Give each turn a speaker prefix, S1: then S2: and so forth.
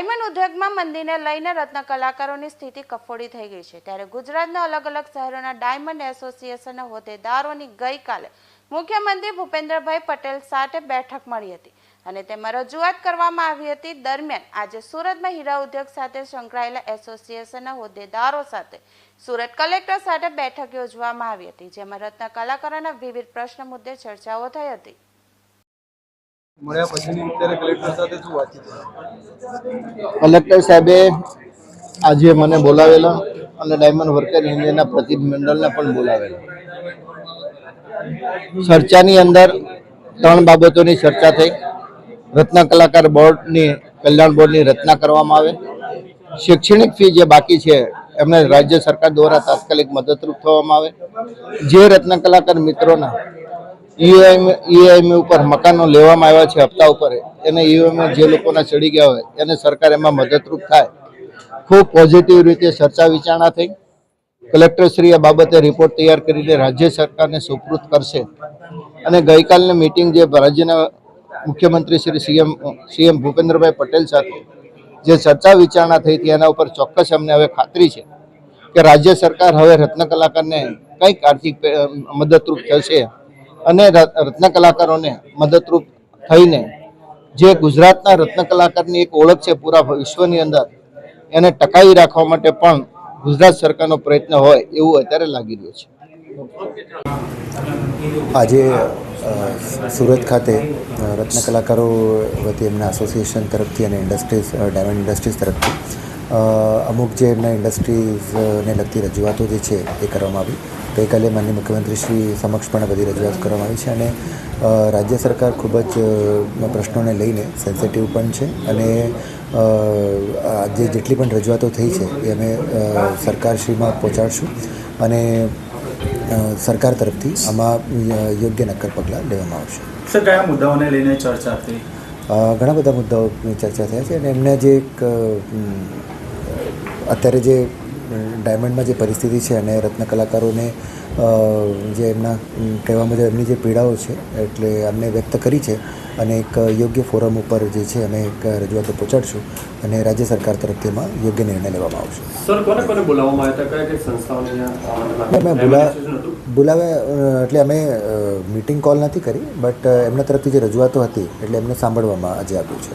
S1: Diamond ઉદ્યોગમાં મંદીને લઈને રત્ન કલાકારોની સ્થિતિ કફોડી થઈ ગઈ છે. ત્યારે ગુજરાતના અલગ અલગ શહેરોના ડાયમંડ એસોસિએશનના હોદ્દેદારોની ગઈકાલે મુખ્યમંત્રી ભૂપેન્દ્રભાઈ પટેલ સાથે બેઠક મળી હતી અને તેમાં રજૂઆત કરવામાં આવી હતી. દરમિયાન આજે સુરતમાં હીરા ઉદ્યોગ સાથે સંકળાયેલા એસોસિએશનના હોદ્દેદારો સાથે સુરત કલેક્ટર સાથે બેઠક યોજવામાં આવી હતી, જેમાં રત્ન કલાકારોના વિવિધ પ્રશ્ન મુદ્દે ચર્ચાઓ થઈ હતી.
S2: કલેક્ટર
S3: સાહેબે આજે મને બોલાવેલા અને ડાયમંડ વર્કર યુનિયનના પ્રતિનિધિમંડળને પણ બોલાવેલા. ચર્ચાની અંદર ત્રણ બાબતોની ચર્ચા થઈ. રત્ન કલાકાર બોર્ડની, કલ્યાણ બોર્ડની રચના કરવામાં આવે. શૈક્ષણિક ફી જે બાકી છે, એમને રાજ્ય સરકાર દ્વારા તાત્કાલિક મદદરૂપ થવામાં આવે. જે રત્ન કલાકાર મિત્રોના ઈએમઆઈ ઈએમઆઈ ઉપર મકાનો લેવામાં આવ્યા છે હપ્તા ઉપર. એને ઈએમઆઈ જે લોકોના ચડી ગયા હોય, એને સરકાર એમાં મદદરૂપ થાય. ખૂબ પોઝિટિવ રીતે ચર્ચા વિચારણા થઈ. કલેક્ટરશ્રી આ બાબતે રિપોર્ટ તૈયાર કરીને રાજ્ય સરકારને સુપૃત કરશે. અને ગઈકાલની મિટિંગ જે રાજ્યના મુખ્યમંત્રી શ્રી સીએમ સીએમ ભૂપેન્દ્રભાઈ પટેલ સાથે જે ચર્ચા વિચારણા થઈ હતી એના ઉપર ચોક્કસ અમને હવે ખાતરી છે કે રાજ્ય સરકાર હવે રત્ન કલાકારને કંઈક આર્થિક મદદરૂપ થશે. અને રત્ન કલાકારોને મદદરૂપ થઈને જે ગુજરાતના રત્ન કલાકારની એક ઓળખ છે પૂરા વિશ્વની અંદર, એને ટકાવી રાખવા માટે પણ ગુજરાત સરકારનો પ્રયત્ન હોય એવું અત્યારે લાગી રહ્યું છે.
S4: આજે સુરત ખાતે રત્ન કલાકારો વતી એમના એસોસિએશન તરફથી અને ઇન્ડસ્ટ્રીઝ ડાયમંડ ઇન્ડસ્ટ્રીઝ તરફથી અમુક જે એમના ઇન્ડસ્ટ્રીઝને લગતી રજૂઆતો જે છે એ કરવામાં આવી. ગઈકાલે માનનીય મુખ્યમંત્રી શ્રી સમક્ષ પણ બધી રજૂઆત કરવામાં આવી છે અને રાજ્ય સરકાર ખૂબ જ પ્રશ્નોને લઈને સેન્સિટિવ પણ છે અને આજે જેટલી પણ રજૂઆતો થઈ છે એ અમે સરકારશ્રીમાં પહોંચાડશું અને સરકાર તરફથી આમાં યોગ્ય નક્કર પગલાં લેવામાં આવશે.
S5: સર કયા મુદ્દાઓને લઈને ચર્ચા થઈ?
S4: ઘણા બધા મુદ્દાઓની ચર્ચા થયા છે અને એમને જે એક અત્યારે જે ડાયમંડમાં જે પરિસ્થિતિ છે અને રત્ન કલાકારોને જે એમના કહેવા મુજબ એમની જે પીડાઓ છે એટલે અમને વ્યક્ત કરી છે અને એક યોગ્ય ફોરમ ઉપર જે છે અમે એક રજૂઆતો પહોંચાડશું અને રાજ્ય સરકાર તરફથી એમાં યોગ્ય નિર્ણય લેવામાં આવશે. મેં મેં બોલા બોલાવ્યા એટલે અમે મિટિંગ કોલ નથી કરી બટ એમના તરફથી જે રજૂઆતો હતી એટલે એમને સાંભળવામાં આજે આપ્યું છે.